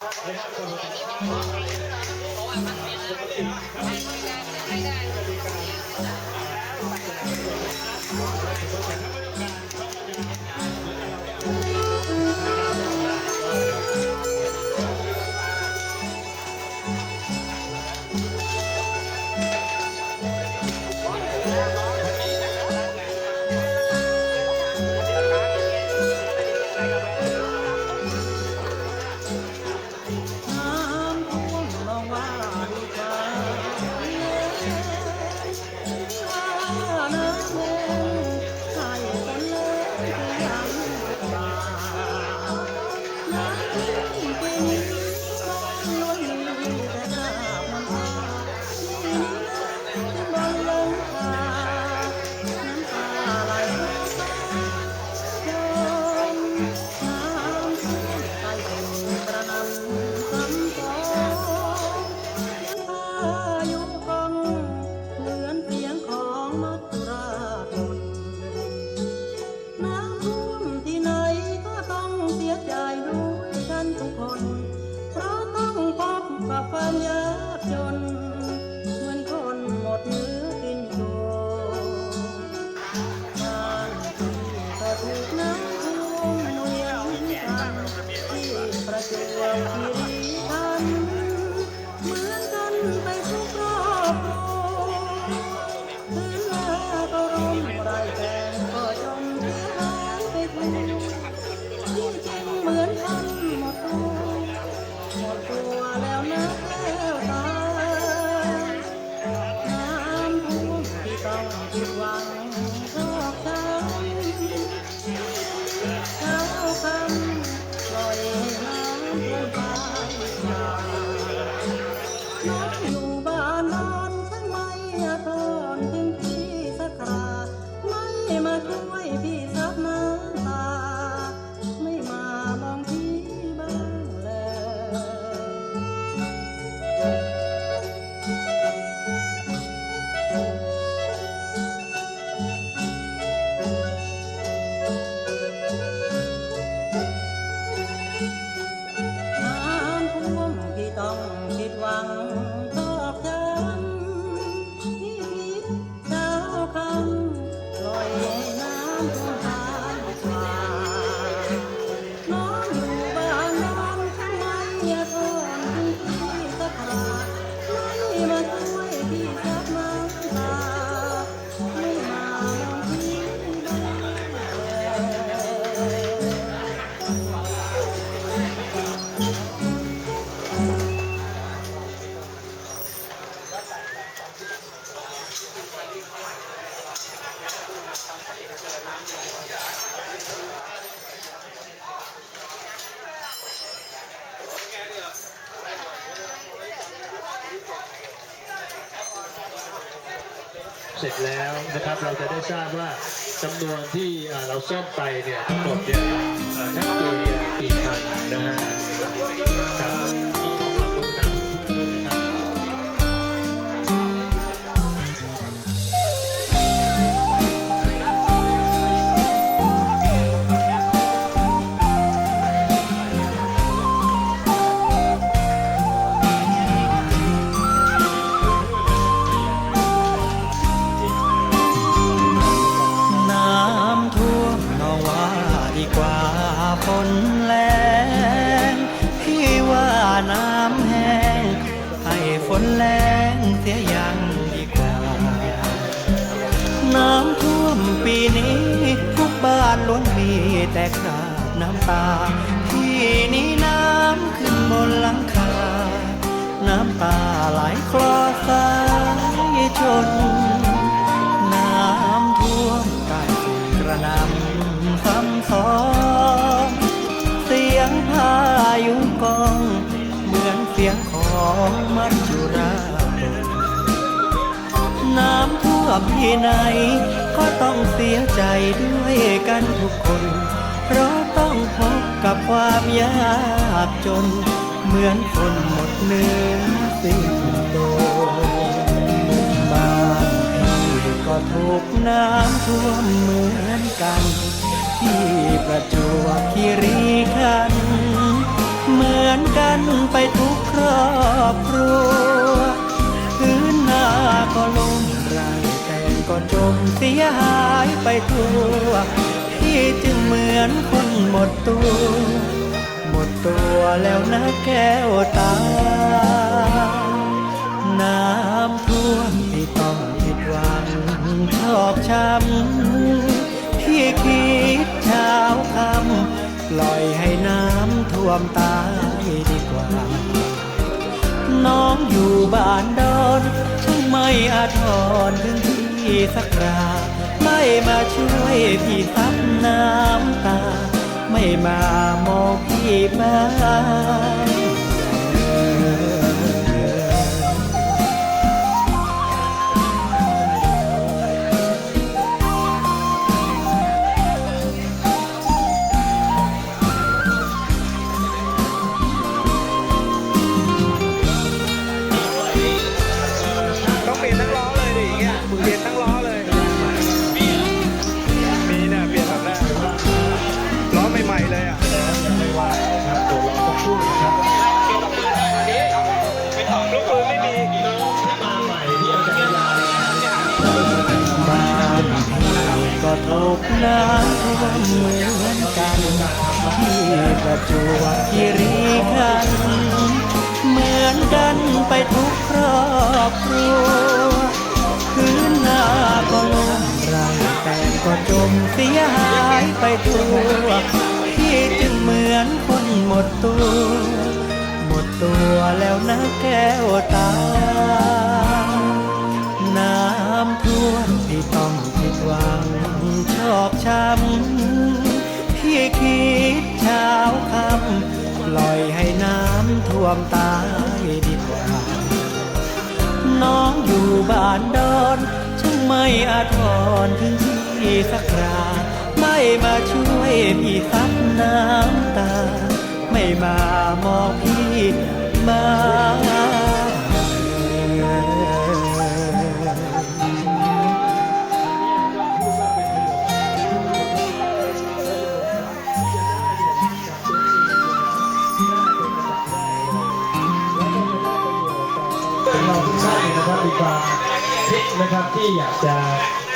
ไม่ได้ไม่ได้ เสร็จแล้วนะครับ เราจะได้ทราบว่าจำนวนที่เราซ่อมไปเนี่ยทั้งหมดเนี่ยทั้งตัวเนี่ยกี่พันนะฮะ ฝนแรงเสียยังดีกว่า น้ำท่วมปีนี้ ทุกบ้านล้วนมีแต่ขาดน้ำตา ที่นี้น้ำขึ้นบนหลังคา น้ำตาไหลคลอสายจนน้ำท่วมกายกระนำซ้ำซ้อนเสียงพายุ ของมัจจุราชน้ำท่วมที่ไหน ก็ต้องเสียใจด้วยกันทุกคน เพราะต้องพบกับความยากจน เหมือนคนหมดเนื้อสิ้นตัวบางที่ก็ถูกน้ำท่วมเหมือนกัน ที่ประจวบคีรีขัน เหมือนกันไปทุกครอบครัวพื้นนาก็ลมไรแต่งก็จมเสียหายไปทั่วพี่จึงเหมือนคนหมดตัว หมดตัวแล้วนะแก้วตา น้ำท่วมที่ต้องผิดหวังชอกช้ำพี่คิดเช้าคำปล่อยให้น้ำท่วมตา องอยู่บ้านดอนช่างไม่อาทรถึงที่สักราไม่มาช่วยพี่ซับน้ำตา ไม่มามองพี่บ้าง ลูกปืนไม่มีน้าใหม่ที่เอาจักรานานพี่ก็ถูกน้ำท่วมเหมือนกัน ที่ประจวบคีรีขันธ์เหมือนกันไปทุกครอบครัวพื้นนาก็ลมไรแต่ก็จมเสียหายไปทั่วพี่จึงเหมือนคนหมดตัว ตัวแล้วนะแก้วตา น้ำท่วมที่ต้องผิดหวังชอกช้ำพี่คิดเช้าคำปล่อยให้น้ำท่วมตายดีกว่า น้องอยู่บ้านดอนช่างไม่อาทรถึงที่สักคราไม่มาช่วยพี่ซับน้ำตา ไม่มามองพี่มาเราทุกท่านนะครับมีความคิดนะครับที่อยากจะ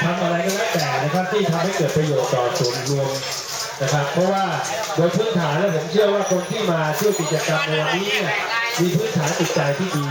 ทำอะไรก็แล้วแต่นะครับที่ทำให้เกิดประโยชน์ต่อส่วนรวม นะครับ เพราะว่าโดยพื้นฐานแล้วผมเชื่อว่าคนที่มาช่วยกิจกรรมในวันนี้เนี่ยมีพื้นฐานจิตใจที่ดี